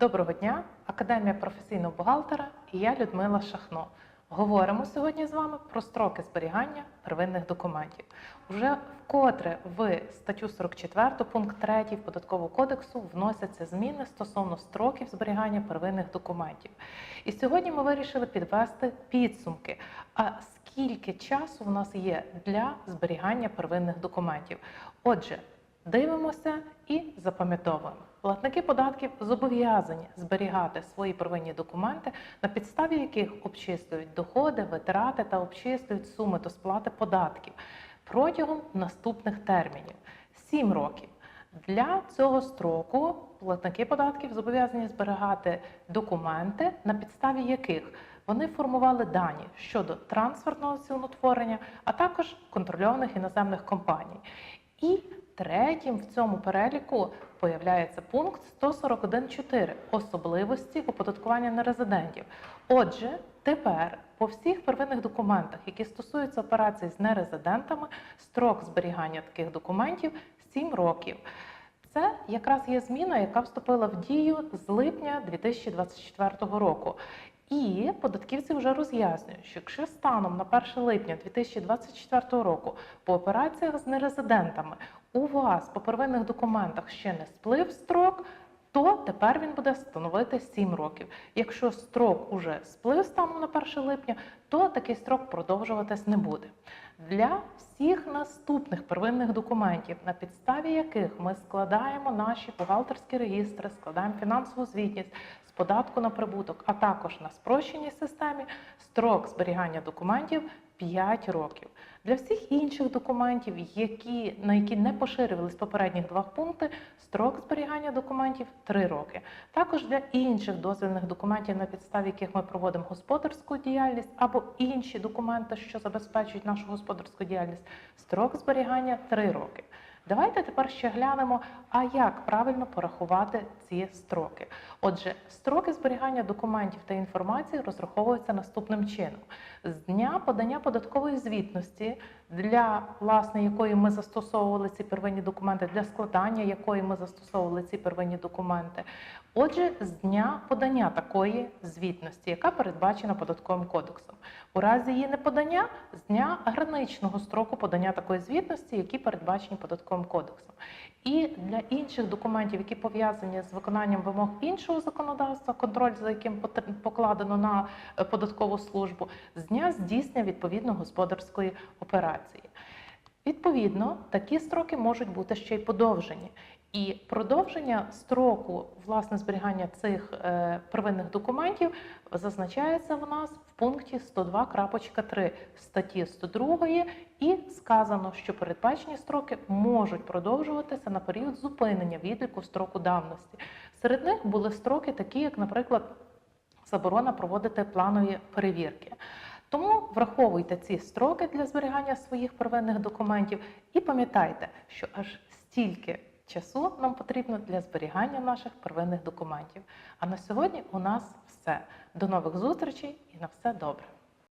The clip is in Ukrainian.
Доброго дня, Академія професійного бухгалтера і я Людмила Шахно. Говоримо сьогодні з вами про строки зберігання первинних документів. Уже вкотре в статтю 44 пункт 3 податкового кодексу вносяться зміни стосовно строків зберігання первинних документів. І сьогодні ми вирішили підвести підсумки. А скільки часу в нас є для зберігання первинних документів? Отже, Дивимося і запам'ятовуємо. Платники податків зобов'язані зберігати свої первинні документи, на підставі яких обчислюють доходи, витрати та обчислюють суми до сплати податків протягом наступних термінів 7 років. Для цього строку платники податків зобов'язані зберігати документи, на підставі яких вони формували дані щодо трансфертного ціноутворення, а також контрольованих іноземних компаній. І третім в цьому переліку появляється пункт 141.4 особливості оподаткування нерезидентів. Отже, тепер по всіх первинних документах, які стосуються операцій з нерезидентами, строк зберігання таких документів 7 років. Це якраз є зміна, яка вступила в дію з липня 2024 року. І податківці вже роз'яснюють, що якщо станом на 1 липня 2024 року по операціях з нерезидентами у вас по первинних документах ще не сплив строк, то тепер він буде становити 7 років. Якщо строк уже сплив станом на 1 липня, то такий строк продовжуватись не буде. Для всіх наступних первинних документів, на підставі яких ми складаємо наші бухгалтерські реєстри, складаємо фінансову звітність з податку на прибуток, а також на спрощеній системі, строк зберігання документів 5 років. Для всіх інших документів, які, на які не поширювались попередніх два пункти, строк зберігання документів 3 роки. Також для інших дозвільних документів, на підставі яких ми проводимо господарську діяльність або інші документи, що забезпечують нашу господарську діяльність, строк зберігання 3 роки. Давайте тепер ще глянемо, а як правильно порахувати ці строки. Отже, строки зберігання документів та інформації розраховуються наступним чином: з дня подання податкової звітності, для власне якої ми застосовували ці первинні документи, для складання якої ми застосовували ці первинні документи. Отже, з дня подання такої звітності, яка передбачена податковим кодексом. У разі її неподання з дня граничного строку подання такої звітності, які передбачені податковим кодексом. І для інших документів, які пов'язані з виконанням вимог іншого законодавства, контроль за яким покладено на е, податкову службу, з дня здійснення відповідно господарської операції. Відповідно, такі строки можуть бути ще й подовжені. І продовження строку власне зберігання цих е, первинних документів зазначається в нас в пункті 102.3 статті 102 і сказано, що передбачені строки можуть продовжуватися на період зупинення відліку строку давності. Серед них були строки, такі як, наприклад, заборона проводити планові перевірки. Тому враховуйте ці строки для зберігання своїх первинних документів і пам'ятайте, що аж стільки часу нам потрібно для зберігання наших первинних документів. А на сьогодні у нас все. До нових зустрічей і на все добре.